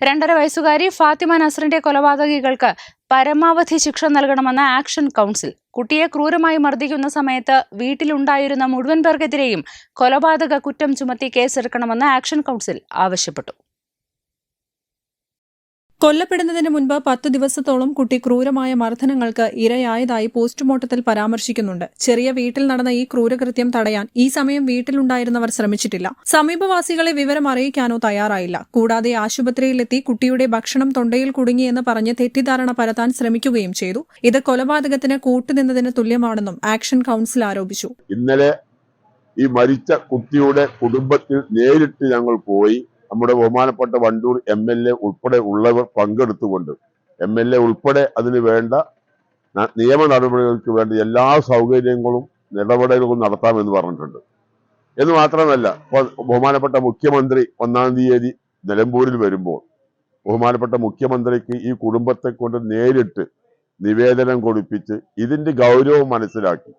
രണ്ടര വയസ്സുകാരി ഫാത്തിമ നസറിന്റെ കൊലപാതകികൾക്ക് പരമാവധി ശിക്ഷ നൽകണമെന്ന ആക്ഷൻ കൗൺസിൽ. കുട്ടിയെ ക്രൂരമായി മർദ്ദിക്കുന്ന സമയത്ത് വീട്ടിലുണ്ടായിരുന്ന മുഴുവൻ പേർക്കെതിരെയും കൊലപാതക കുറ്റം ചുമത്തി കേസെടുക്കണമെന്ന് ആക്ഷൻ കൗൺസിൽ ആവശ്യപ്പെട്ടു. കൊല്ലപ്പെടുന്നതിന് മുൻപ് പത്ത് ദിവസത്തോളം കുട്ടി ക്രൂരമായ മർദ്ദനങ്ങൾക്ക് ഇരയായതായി പോസ്റ്റ്മോർട്ടത്തിൽ പരാമർശിക്കുന്നുണ്ട്. ചെറിയ വീട്ടിൽ നടന്ന ഈ ക്രൂരകൃത്യം തടയാൻ ഈ സമയം വീട്ടിലുണ്ടായിരുന്നവർ ശ്രമിച്ചിട്ടില്ല. സമീപവാസികളെ വിവരം അറിയിക്കാനോ തയ്യാറായില്ല. കൂടാതെ ആശുപത്രിയിലെത്തി കുട്ടിയുടെ ഭക്ഷണം തൊണ്ടയിൽ കുടുങ്ങിയെന്ന് പറഞ്ഞ് തെറ്റിദ്ധാരണ പരത്താൻ ശ്രമിക്കുകയും ചെയ്തു. ഇത് കൊലപാതകത്തിന് കൂട്ടുനിന്നതിന് തുല്യമാണെന്നും ആക്ഷൻ കൌൺസിൽ ആരോപിച്ചു. ഇന്നലെ ഈ മരിച്ച കുട്ടിയുടെ കുടുംബത്തിൽ നേരിട്ട് ഞങ്ങൾ പോയി നമ്മുടെ ബഹുമാനപ്പെട്ട വണ്ടൂർ എം എൽ എ ഉൾപ്പെടെ ഉള്ളവർ പങ്കെടുത്തുകൊണ്ട് എം എൽ എ ഉൾപ്പെടെ അതിന് വേണ്ട നിയമ നടപടികൾക്ക് വേണ്ട എല്ലാ സൗകര്യങ്ങളും ഇടപെടലുകളും നടത്താമെന്ന് പറഞ്ഞിട്ടുണ്ട്. എന്ന് മാത്രമല്ല ബഹുമാനപ്പെട്ട മുഖ്യമന്ത്രി ഒന്നാം തീയതി നിലമ്പൂരിൽ വരുമ്പോൾ ബഹുമാനപ്പെട്ട മുഖ്യമന്ത്രിക്ക് ഈ കുടുംബത്തെ കൊണ്ട് നേരിട്ട് നിവേദനം കൊടുപ്പിച്ച് ഇതിന്റെ ഗൗരവം മനസ്സിലാക്കി.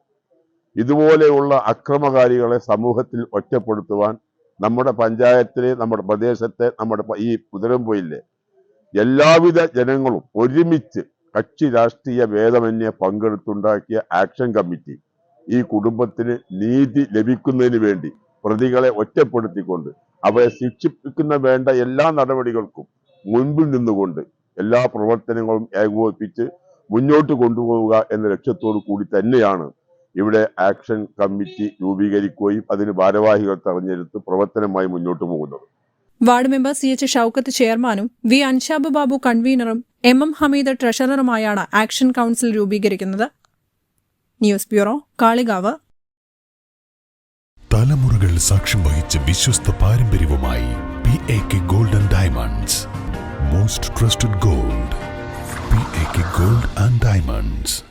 ഇതുപോലെയുള്ള അക്രമകാരികളെ സമൂഹത്തിൽ ഒറ്റപ്പെടുത്തുവാൻ നമ്മുടെ പഞ്ചായത്തിലെ നമ്മുടെ പ്രദേശത്തെ നമ്മുടെ ഈ കുതിരമ്പൊയിലെ എല്ലാവിധ ജനങ്ങളും ഒരുമിച്ച് കക്ഷി രാഷ്ട്രീയ ഭേദമന്യെ പങ്കെടുത്തുണ്ടാക്കിയ ആക്ഷൻ കമ്മിറ്റി ഈ കുടുംബത്തിന് നീതി ലഭിക്കുന്നതിന് വേണ്ടി പ്രതികളെ ഒറ്റപ്പെടുത്തിക്കൊണ്ട് അവരെ ശിക്ഷിപ്പിക്കുന്ന വേണ്ട എല്ലാ നടപടികൾക്കും മുൻപിൽ നിന്നുകൊണ്ട് എല്ലാ പ്രവർത്തനങ്ങളും ഏകോപിപ്പിച്ച് മുന്നോട്ട് കൊണ്ടുപോവുക എന്ന ലക്ഷ്യത്തോടു കൂടി തന്നെയാണ് ഇവിടെ ആക്ഷൻ കമ്മിറ്റി രൂപീകരിക്കുകയും അതിന് ഭാരവാഹികൾ തെരഞ്ഞെടുത്ത് പ്രവർത്തനമായി മുന്നോട്ട് പോകുന്നത്. Ward member C H Shoukath ചെയർമാനും വി അൻഷാബ് ബാബു കൺവീനറും എം എം ഹമീദ് ട്രഷററുമായാണ് ആക്ഷൻ കൗൺസിൽ രൂപീകരിക്കുന്നത്. News bureau Kalikavu. തലമുറകൾ സാക്ഷ്യം വഹിച്ച വിശ്വസ്ത പാരമ്പര്യവുമായി P A K golden diamonds. Most trusted gold P A K gold and diamonds.